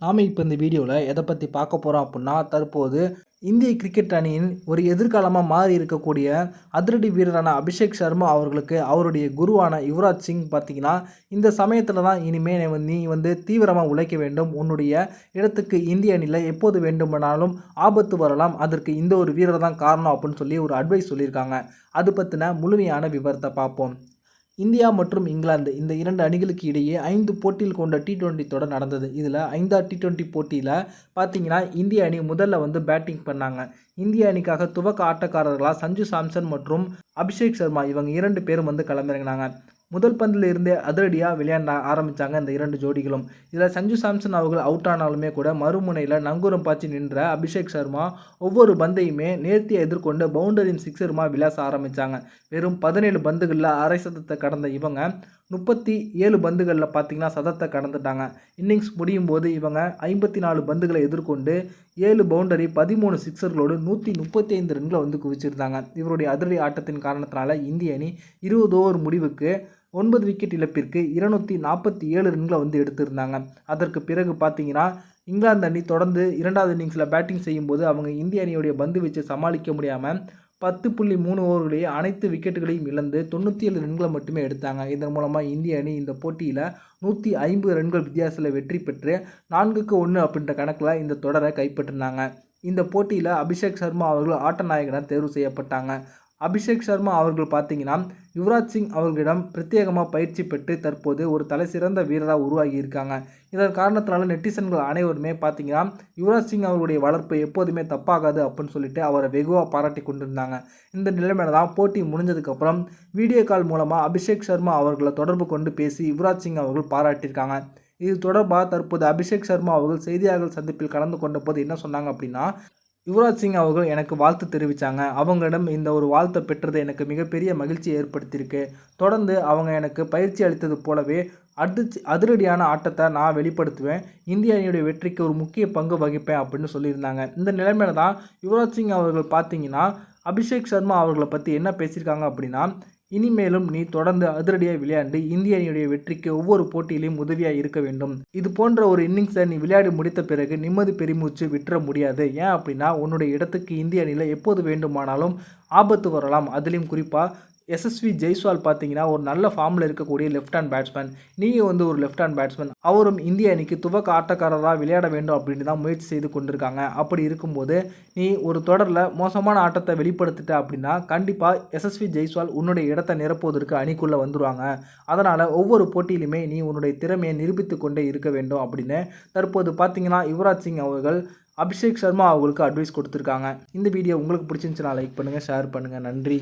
நாம் இப்போ இந்த வீடியோவில் எதை பற்றி பார்க்க போகிறோம் அப்படின்னா தற்போது இந்திய கிரிக்கெட் அணியின் ஒரு எதிர்காலமாக மாறி இருக்கக்கூடிய அதிரடி வீரரான அபிஷேக் சர்மா அவர்களுக்கு அவருடைய குருவான யுவராஜ் சிங் பார்த்தீங்கன்னா இந்த சமயத்தில் தான் இனிமேல் நீ வந்து தீவிரமாக உழைக்க வேண்டும். உன்னுடைய இடத்துக்கு இந்திய அணியில் எப்போது வேண்டுமானாலும் ஆபத்து வரலாம். அதற்கு இந்த ஒரு வீரர் தான் காரணம் அப்படின்னு சொல்லி ஒரு அட்வைஸ் சொல்லியிருக்காங்க. அது பற்றின முழுமையான விவரத்தை பார்ப்போம். இந்தியா மற்றும் இங்கிலாந்து இந்த இரண்டு அணிகளுக்கு இடையே ஐந்து போட்டியில் கொண்ட டி டுவெண்ட்டி தொடர் நடந்தது. இதில் ஐந்தா டி டுவெண்ட்டி போட்டியில் பார்த்தீங்கன்னா இந்திய அணி முதல்ல வந்து பேட்டிங் பண்ணாங்க. இந்திய அணிக்காக துவக்க ஆட்டக்காரர்களாக சஞ்சு சாம்சன் மற்றும் அபிஷேக் சர்மா இவங்க இரண்டு பேரும் வந்து களமிறங்கினாங்க. முதல் பந்தில் இருந்தே அதிரடியாக விளையாட ஆரம்பித்தாங்க இந்த இரண்டு ஜோடிகளும். இதில் சஞ்சு சாம்சன் அவர்கள் அவுட் ஆனாலுமே கூட மறுமுனையில் நங்கூரம் பாய்ச்சி நின்ற அபிஷேக் சர்மா ஒவ்வொரு பந்தையுமே நேர்த்தியை எதிர்கொண்டு பவுண்டரின் சிக்ஸருமா விளாச ஆரம்பித்தாங்க வெறும் பதினேழு பந்துகளில் அரை சதத்தை கடந்த இவங்க முப்பத்தி ஏழு பந்துகளில் பார்த்தீங்கன்னா சதத்தை கடந்துட்டாங்க. இன்னிங்ஸ் முடியும் போது இவங்க ஐம்பத்தி நாலு பந்துகளை எதிர்கொண்டு ஏழு பவுண்டரி பதிமூணு சிக்ஸர்களோடு நூற்றி முப்பத்தி ஐந்து ரன்களை வந்து குவிச்சிருந்தாங்க. இவருடைய அதிரடி ஆட்டத்தின் காரணத்தினால இந்திய அணி இருபது ஓவர் முடிவுக்கு ஒன்பது விக்கெட் இழப்பிற்கு இருநூற்றி நாற்பத்தி ஏழு ரன்களை வந்து எடுத்திருந்தாங்க. அதற்கு பிறகு பார்த்தீங்கன்னா இங்கிலாந்து அணி தொடர்ந்து இரண்டாவது இன்னிங்ஸில் பேட்டிங் செய்யும்போது அவங்க இந்திய அணியுடைய பந்து வச்சு சமாளிக்க முடியாமல் பத்து புள்ளி மூணு ஓவர்களையே அனைத்து விக்கெட்டுகளையும் இழந்து தொண்ணூற்றி ஏழு ரன்களை மட்டுமே எடுத்தாங்க. இதன் மூலமாக இந்திய அணி இந்த போட்டியில் நூற்றி ஐம்பது ரன்கள் வித்தியாசத்தில் வெற்றி பெற்று நான்குக்கு ஒன்று அப்படின்ற கணக்கில் இந்த தொடரை கைப்பற்றினாங்க. இந்த போட்டியில் அபிஷேக் சர்மா அவர்கள் ஆட்ட நாயகனாக தேர்வு செய்யப்பட்டாங்க. அபிஷேக் சர்மா அவர்கள் பார்த்தீங்கன்னா யுவராஜ் சிங் அவர்களிடம் பிரத்யேகமாக பயிற்சி பெற்று தற்போது ஒரு தலை சிறந்த வீரராக உருவாகி இருக்காங்க. இதன் காரணத்தினால நெட்டிசன்கள் அனைவருமே பார்த்தீங்கன்னா யுவராஜ் சிங் அவர்களுடைய வளர்ப்பு எப்போதுமே தப்பாகாது அப்படின்னு சொல்லிட்டு அவரை வெகுவாக பாராட்டி கொண்டிருந்தாங்க. இந்த நிலைமையில தான் போட்டி முடிஞ்சதுக்கப்புறம் வீடியோ கால் மூலமாக அபிஷேக் சர்மா அவர்களை தொடர்பு கொண்டு பேசி யுவராஜ் சிங் அவர்கள் பாராட்டியிருக்காங்க. இது தொடர்பாக தற்போது அபிஷேக் சர்மா அவர்கள் செய்தியாளர்கள் சந்திப்பில் கலந்து கொண்ட போது என்ன சொன்னாங்க அப்படின்னா யுவராஜ் சிங் அவர்கள் எனக்கு வாழ்த்து தெரிவித்தாங்க அவங்களிடம் இந்த ஒரு வாழ்த்தை பெற்றது எனக்கு மிகப்பெரிய மகிழ்ச்சி ஏற்படுத்தியிருக்கு. தொடர்ந்து அவங்க எனக்கு பயிற்சி அளித்தது போலவே அடுத்து அதிரடியான ஆட்டத்தை நான் வெளிப்படுத்துவேன். இந்திய அணியுடைய வெற்றிக்கு ஒரு முக்கிய பங்கு வகிப்பேன் அப்படின்னு சொல்லியிருந்தாங்க. இந்த நிலைமையில தான் யுவராஜ் சிங் அவர்கள் பார்த்தீங்கன்னா அபிஷேக் சர்மா அவர்களை பற்றி என்ன பேசியிருக்காங்க அப்படின்னா இனிமேலும் நீ தொடர்ந்து அதிரடியாக விளையாண்டு இந்திய அணியுடைய வெற்றிக்கு ஒவ்வொரு போட்டியிலும் உதவியாக இருக்க வேண்டும். இது போன்ற ஒரு இன்னிங்ஸை நீ விளையாடி முடித்த பிறகு நிம்மதி பெருமூச்சு விட்டுற முடியாது. ஏன் அப்படின்னா உன்னுடைய இடத்துக்கு இந்திய அணியில் எப்போது வேண்டுமானாலும் ஆபத்து வரலாம். அதிலும் குறிப்பாக எஸ்எஸ்வி ஜெய்ஸ்வால் பார்த்தீங்கன்னா ஒரு நல்ல ஃபார்மில் இருக்கக்கூடிய லெஃப்ட் ஹேண்ட் பேட்ஸ்மேன் நீங்கள் வந்து ஒரு லெஃப்ட் ஹேண்ட் பேட்ஸ்மேன் அவரும் இந்திய அணிக்கு துவக்க ஆட்டக்காரராக விளையாட வேண்டும் அப்படின்னு தான் முயற்சி செய்து கொண்டிருக்காங்க. அப்படி இருக்கும்போது நீ ஒரு தொடரில் மோசமான ஆட்டத்தை வெளிப்படுத்திட்ட அப்படின்னா கண்டிப்பாக எஸ்எஸ்வி ஜெய்ஸ்வால் உன்னுடைய இடத்தை நிரப்புவதற்கு அணிக்குள்ளே வந்துடுவாங்க அதனால் ஒவ்வொரு போட்டியிலுமே நீ உன்னுடைய திறமையை நிரூபித்து கொண்டே இருக்க வேண்டும் அப்படின்னு தற்போது பார்த்தீங்கன்னா யுவராஜ் சிங் அவர்கள் அபிஷேக் சர்மா அவங்களுக்கு அட்வைஸ் கொடுத்துருக்காங்க. இந்த வீடியோ உங்களுக்கு பிடிச்சிருந்துச்சுன்னா லைக் பண்ணுங்கள் ஷேர் பண்ணுங்கள் நன்றி.